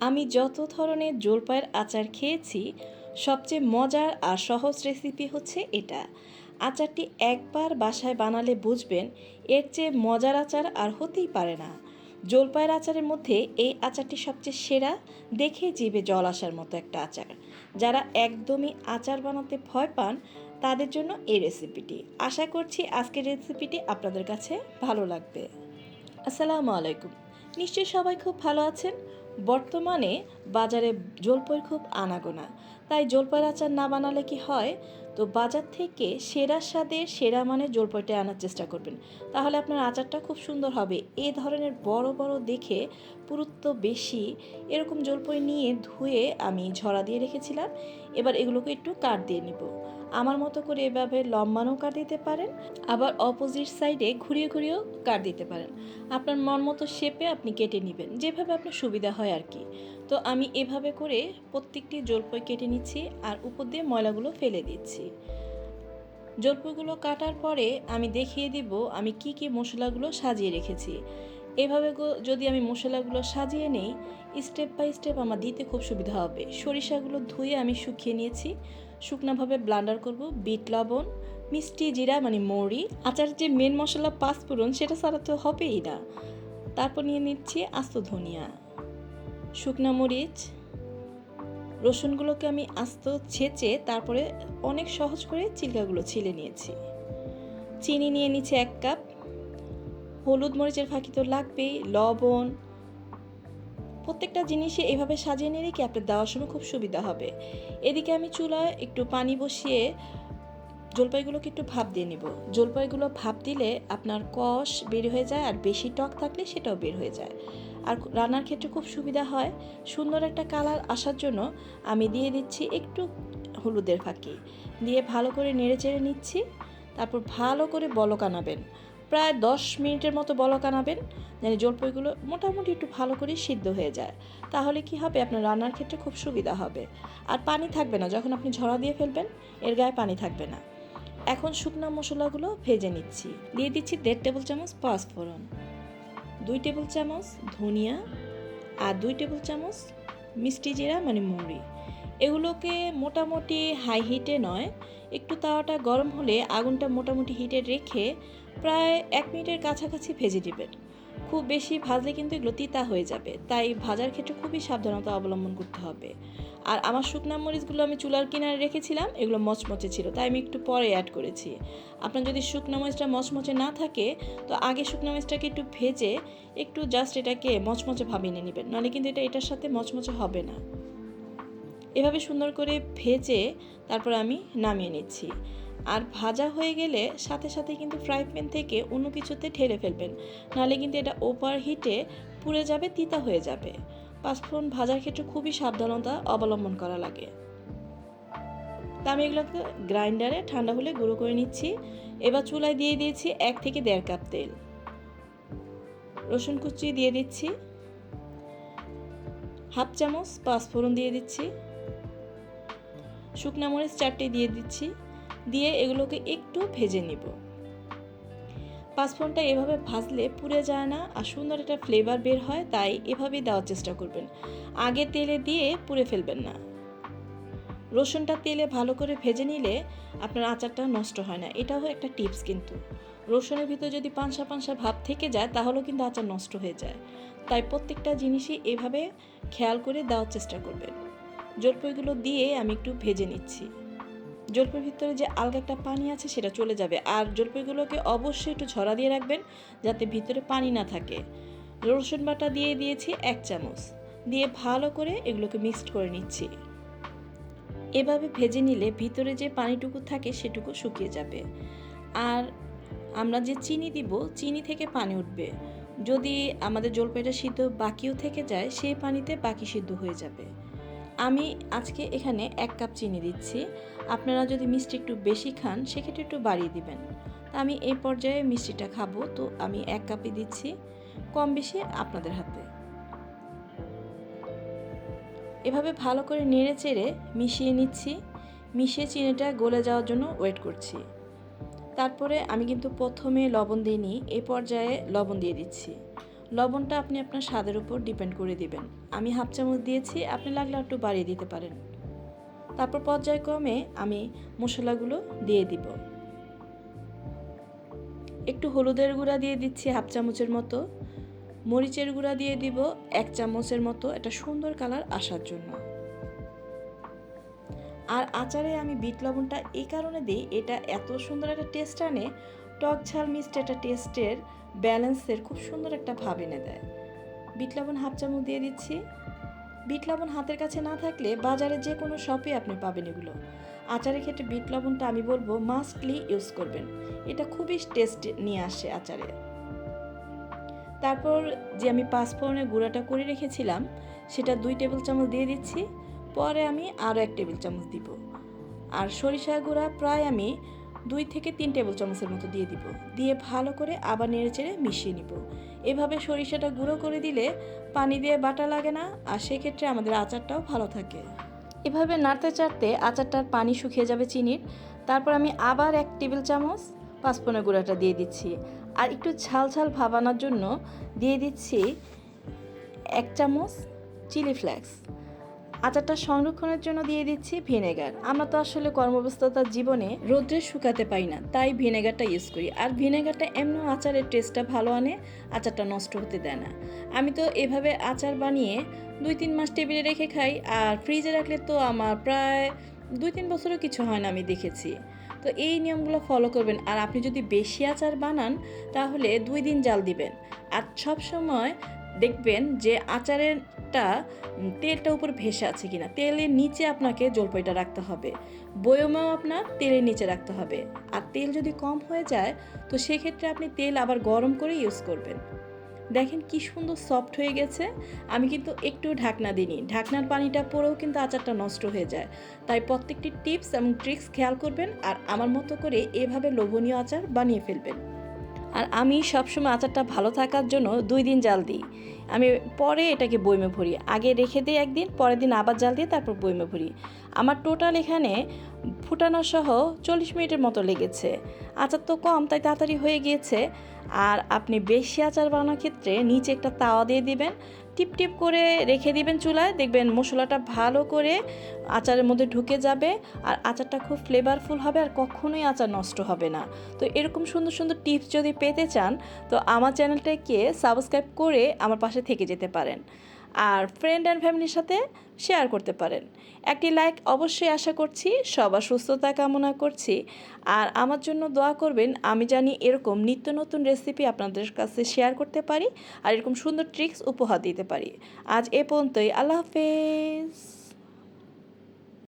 আমি যত ধরনের জলপাইয়ের আচার খেয়েছি, সবচেয়ে মজার আর সহজ রেসিপি হচ্ছে এটা। আচারটি একবার বাসায় বানালে বুঝবেন, এর চেয়ে মজার আচার আর হতেই পারে না। জলপাইয়ের আচারের মধ্যে এই আচারটি সবচেয়ে সেরা, দেখে জিভে জল আসার মতো একটা আচার। যারা একদমই আচার বানাতে ভয় পান, তাদের জন্য এই রেসিপিটি আশা করছি আজকের রেসিপিটি আপনাদের কাছে ভালো লাগবে। আসসালামু আলাইকুম। নিশ্চয়ই সবাই খুব ভালো আছেন। বর্তমানে বাজারে জলপাই খুব আনাগোনা। তাই জলপাইয়ের আচার না বানালে কি হয়? তো বাজার থেকে সেরা স্বাদের সেরা মানে জলপাইটা আনার চেষ্টা করবেন। তাহলে আপনার আচারটা খুব সুন্দর হবে। এ ধরনের বড় বড় দেখে পুরুত্ব বেশি এরকম জলপাই নিয়ে ধুয়ে আমি ঝরা দিয়ে রেখেছিলাম। এবার এগুলোকে একটু কাট দিয়ে নিব। আমার মতো করে এভাবে লম্বানো কাট দিতে পারেন, আবার অপোজিট সাইডে ঘুরিয়ে, ঘুরিয়েও কাট দিতে পারেন। আপনার মন মতো শেপে আপনি কেটে নেবেন, যেভাবে আপনার সুবিধা হয় আর কি। তো আমি এভাবে করে প্রত্যেকটি জলপই কেটে নিচ্ছি আর উপর দিয়ে ময়লাগুলো ফেলে দিচ্ছি। জলপইগুলো কাটার পরে আমি দেখিয়ে দিব আমি কি কি মশলাগুলো সাজিয়ে রেখেছি। এভাবে যদি আমি মশলাগুলো সাজিয়ে নেই স্টেপ বাই স্টেপ আমার দিতে খুব সুবিধা হবে। সরিষাগুলো ধুয়ে আমি শুকিয়ে নিয়েছি। শুকনাভাবে ব্লান্ডার করব বিট লবণ, মিষ্টি জিরা মানে মৌরি। আচারের যে মেন মশলা পাঁচফোড়ন সেটা ছাড়া তো হবেই না। তারপর নিয়ে নিচ্ছি আস্ত ধনিয়া। শুকনা মরিচ, রসুনগুলোকে আমি আস্ত ছেঁচে তারপরে অনেক সহজ করে চিলকাগুলো ছিলে নিয়েছি। চিনি নিয়ে নিচ্ছে এক কাপ। হলুদ মরিচের ফাঁকি তো লাগবেই, লবণ। প্রত্যেকটা জিনিসে এভাবে সাজিয়ে নিলে কি আপনার দেওয়ার সময় খুব সুবিধা হবে। এদিকে আমি চুলায় একটু পানি বসিয়ে জলপাইগুলোকে একটু ভাপ দিয়ে নিব। জলপাইগুলো ভাপ দিলে আপনার কষ বের হয়ে যায় আর বেশি টক থাকলে সেটাও বের হয়ে যায়। আর রান্নার ক্ষেত্রে খুব সুবিধা হয়। সুন্দর একটা কালার আসার জন্য আমি দিয়ে দিচ্ছি একটু হলুদের ফাঁকি। দিয়ে ভালো করে নেড়ে চেড়ে নিচ্ছি। তারপর ভালো করে বলক আনাবেন। প্রায় দশ মিনিটের মতো বলক আনাবেন। যেন জলপাইগুলো মোটামুটি একটু ভালো করে সিদ্ধ হয়ে যায়। তাহলে কি হবে? আপনার রান্নার ক্ষেত্রে খুব সুবিধা হবে। আর পানি থাকবে না। যখন আপনি ঝরা দিয়ে ফেলবেন, এর গায়ে পানি থাকবে না। এখন শুকনো মশলাগুলো ভেজে নিচ্ছি। দিয়ে দিচ্ছি দেড় টেবিল চামচ পাঁচ পাঁচফোড়ন। দুই টেবিল চামচ ধনিয়া আর দুই টেবিল চামচ মিষ্টি জিরা মানে মৌরি এগুলোকে মোটামুটি হাই হিটে নয়, একটু তাওয়াটা গরম হলে আগুনটা মোটামুটি হিটে রেখে প্রায় এক মিনিটের কাছাকাছি ভেজে দিবেন খুব বেশি ভাজলে কিন্তু এগুলো তিতা হয়ে যাবে। তাই ভাজার ক্ষেত্রে খুবই সাবধানতা অবলম্বন করতে হবে। আর আমার শুকনা মরিচগুলো আমি চুলার কিনারে রেখেছিলাম, এগুলো মচমচে ছিল, তাই আমি একটু পরে অ্যাড করেছি। আপনার যদি শুকনা মরিচটা মচমচে না থাকে, তো আগে শুকনা মরিচটাকে একটু ভেজে একটু জাস্ট এটাকে মচমচে ভাবে নিয়ে নেবেন নাহলে কিন্তু এটা এটার সাথে মচমচে হবে না। এভাবে সুন্দর করে ভেজে তারপর আমি নামিয়ে নিচ্ছি। আর ভাজা হয়ে গেলে সাথে সাথে কিন্তু ফ্রাই প্যান থেকে অন্য কিছুতে ঠেলে ফেলবেন। নাহলে কিন্তু এটা ওভার হিটে পুড়ে যাবে, তিতা হয়ে যাবে। পাঁচফোড়ন ভাজার ক্ষেত্রে খুবই সাবধানতা অবলম্বন করা লাগে। তা আমি এগুলোকে গ্রাইন্ডারে ঠান্ডা হলে গুঁড়ো করে নিচ্ছি। এবার চুলায় দিয়ে দিয়েছি এক থেকে দেড় কাপ তেল। রসুন কুচি দিয়ে দিচ্ছি। হাফ চামচ পাঁচফোড়ন দিয়ে দিচ্ছি। শুকনা মরিচ চারটে দিয়ে দিচ্ছি। দিয়ে এগুলোকে একটু ভেজে নিব। পাঁচফোড়নটা এভাবে ভাজলে পুড়ে যায় না আর সুন্দর একটা ফ্লেভার বের হয়, তাই এভাবেই দেওয়ার চেষ্টা করবেন। আগে তেলে দিয়ে পুড়ে ফেলবেন না। রসুনটা তেলে ভালো করে ভেজে নিলে আপনার আচারটা নষ্ট হয় না। এটাও একটা টিপস কিন্তু। রসুনের ভিতরে যদি পানসা পানসা ভাব থেকে যায়, তাহলেও কিন্তু আচার নষ্ট হয়ে যায়। তাই প্রত্যেকটা জিনিসই এভাবে খেয়াল করে দেওয়ার চেষ্টা করবেন। জলপাইগুলো দিয়ে আমি একটু ভেজে নিচ্ছি। জলপাইয়ের ভিতরে যে আলগা একটা পানি আছে, সেটা চলে যাবে। আর জলপাইগুলোকে অবশ্যই একটু ঝরা দিয়ে রাখবেন, যাতে ভিতরে পানি না থাকে। রসুন বাটা দিয়ে দিয়েছি এক চামচ। দিয়ে ভালো করে এগুলোকে মিক্সড করে নিচ্ছি। এভাবে ভেজে নিলে ভিতরে যে পানিটুকু থাকে, সেটুকু শুকিয়ে যাবে। আর আমরা যে চিনি দিব, চিনি থেকে পানি উঠবে। যদি আমাদের জলপাইটা সিদ্ধ বাকিও থেকে যায়, সেই পানিতে বাকি সিদ্ধ হয়ে যাবে। আমি আজকে এখানে এক কাপ চিনি দিচ্ছি। আপনারা যদি মিষ্টি একটু বেশি খান, সেক্ষেত্রে একটু বাড়িয়ে দিবেন। তা আমি এই পর্যায়ে মিষ্টিটা খাব, তো আমি এক কাপই দিচ্ছি, কম বেশি আপনাদের হাতে। এভাবে ভালো করে নেড়ে চেড়ে মিশিয়ে নিচ্ছি। মিশিয়ে চিনিটা গলে যাওয়ার জন্য ওয়েট করছি। তারপরে আমি কিন্তু প্রথমে লবণ দিইনি এই পর্যায়ে লবণ দিয়ে দিচ্ছি। লবণটা আপনি আপনার স্বাদের উপর ডিপেন্ড করে দিবেন। আমি হাফ চামচ দিয়েছি, আপনি লাগলে একটু বাড়িয়ে দিতে পারেন। তারপর পর্যায়ক্রমে আমি মশলাগুলো দিয়ে দিব। একটু হলুদের গুঁড়া দিয়ে দিচ্ছি হাফ চামচের মতো। মরিচের গুঁড়া দিয়ে দিব এক চামচের মতো, এটা সুন্দর কালার আসার জন্য। আর আচারে আমি বিট লবণটা এই কারণে দিই, এটা এত সুন্দর একটা টেস্ট আনে, টক ঝাল মিষ্টি একটা টেস্টের ব্যালেন্সের খুব সুন্দর একটা ভাব এনে দেয়। বিট লবণ হাফ চামচ দিয়ে দিচ্ছি। বিট লবণ হাতের কাছে না থাকলে বাজারে যে কোনো শপে আপনি পাবেন এগুলো। আচারের ক্ষেত্রে বিট লবণটা আমি বলব মাস্টলি ইউজ করবেন। এটা খুবই টেস্ট নিয়ে আসে আচারে। তারপর যে আমি পাঁচফোড়নের গুঁড়াটা করে রেখেছিলাম, সেটা দুই টেবিল চামচ দিয়ে দিচ্ছি। পরে আমি আরও এক টেবিল চামচ দিব। আর সরিষার গুঁড়া প্রায় আমি দুই থেকে তিন টেবিল চামচের মতো দিয়ে দিব। দিয়ে ভালো করে আবার নেড়ে চেড়ে মিশিয়ে নিব। এভাবে সরিষাটা গুঁড়ো করে দিলে পানি দিয়ে বাটা লাগে না, আর সেক্ষেত্রে আমাদের আচারটাও ভালো থাকে। এভাবে নাড়তে চাড়তে আচারটার পানি শুকিয়ে যাবে চিনির। তারপর আমি আবার এক টেবিল চামচ পাঁচপনের গুঁড়াটা দিয়ে দিচ্ছি। আর একটু ঝাল ঝাল ভাবানোর জন্য দিয়ে দিচ্ছি এক চামচ চিলি ফ্লেক্স। আচারটা সংরক্ষণের জন্য দিয়ে দিচ্ছি ভিনেগার। আমরা তো আসলে কর্মব্যস্ততার জীবনে রোদ্রে শুকাতে পাই না, তাই ভিনেগারটা ইউজ করি। আর ভিনেগারটা এমন আচারের টেস্টটা ভালো আনে, আচারটা নষ্ট হতে দেয় না। আমি তো এভাবে আচার বানিয়ে দুই তিন মাস টেবিলে রেখে খাই, আর ফ্রিজে রাখলে তো আমার প্রায় দুই তিন বছরও কিছু হয় না আমি দেখেছি। তো এই নিয়মগুলো ফলো করবেন। আর আপনি যদি বেশি আচার বানান, তাহলে দুই দিন জাল দিবেন। আর সব সময় দেখবেন যে আচারেরটা তেলটা উপর ভেসে আছে কিনা। তেলের নিচে আপনাকে জলপাইটা রাখতে হবে। বয়মেও আপনার তেলের নিচে রাখতে হবে। আর তেল যদি কম হয়ে যায়, তো সেক্ষেত্রে আপনি তেল আবার গরম করে ইউজ করবেন। দেখেন কি সুন্দর সফট হয়ে গেছে। আমি কিন্তু একটু ঢাকনা দিইনি। ঢাকনার পানিটা পরেও কিন্তু আচারটা নষ্ট হয়ে যায়। তাই প্রত্যেকটি টিপস এবং ট্রিক্স খেয়াল করবেন। আর আমার মতো করে এভাবে লোভনীয় আচার বানিয়ে ফেলবেন। আর আমি সবসময় আচারটা ভালো থাকার জন্য দুই দিন জাল দিই। আমি পরে এটাকে বইমে ভরি। আগে রেখে দিই একদিন, পরের দিন আবার জাল দিয়ে তারপর বইমে ভরি। আমার টোটাল এখানে ফুটানো সহ চল্লিশ মিনিটের মতো লেগেছে। আচার তো কম, তাই তাড়াতাড়ি হয়ে গিয়েছে। আর আপনি বেশি আচার বানানোর ক্ষেত্রে নিচে একটা তাওয়া দিয়ে দিবেন। টিপ টিপ করে রেখে দিবেন চুলায়। দেখবেন মশলাটা ভালো করে আচারের মধ্যে ঢুকে যাবে আর আচারটা খুব ফ্লেভারফুল হবে আর কখনোই আচার নষ্ট হবে না। তো এরকম সুন্দর সুন্দর টিপস যদি পেতে চান, তো আমার চ্যানেলটাকে সাবস্ক্রাইব করে আমার পাশে থেকে যেতে পারেন। আর ফ্রেন্ড অ্যান্ড ফ্যামিলির সাথে শেয়ার করতে পারেন। একটি লাইক অবশ্যই আশা করছি সবার সুস্থতা কামনা করছি। আর আমার জন্য দোয়া করবেন, আমি জানি এরকম নিত্য নতুন রেসিপি আপনাদের কাছে শেয়ার করতে পারি আর এরকম সুন্দর ট্রিক্স উপহার দিতে পারি। আজ এ পর্যন্তই, আল্লাহ হাফেজ।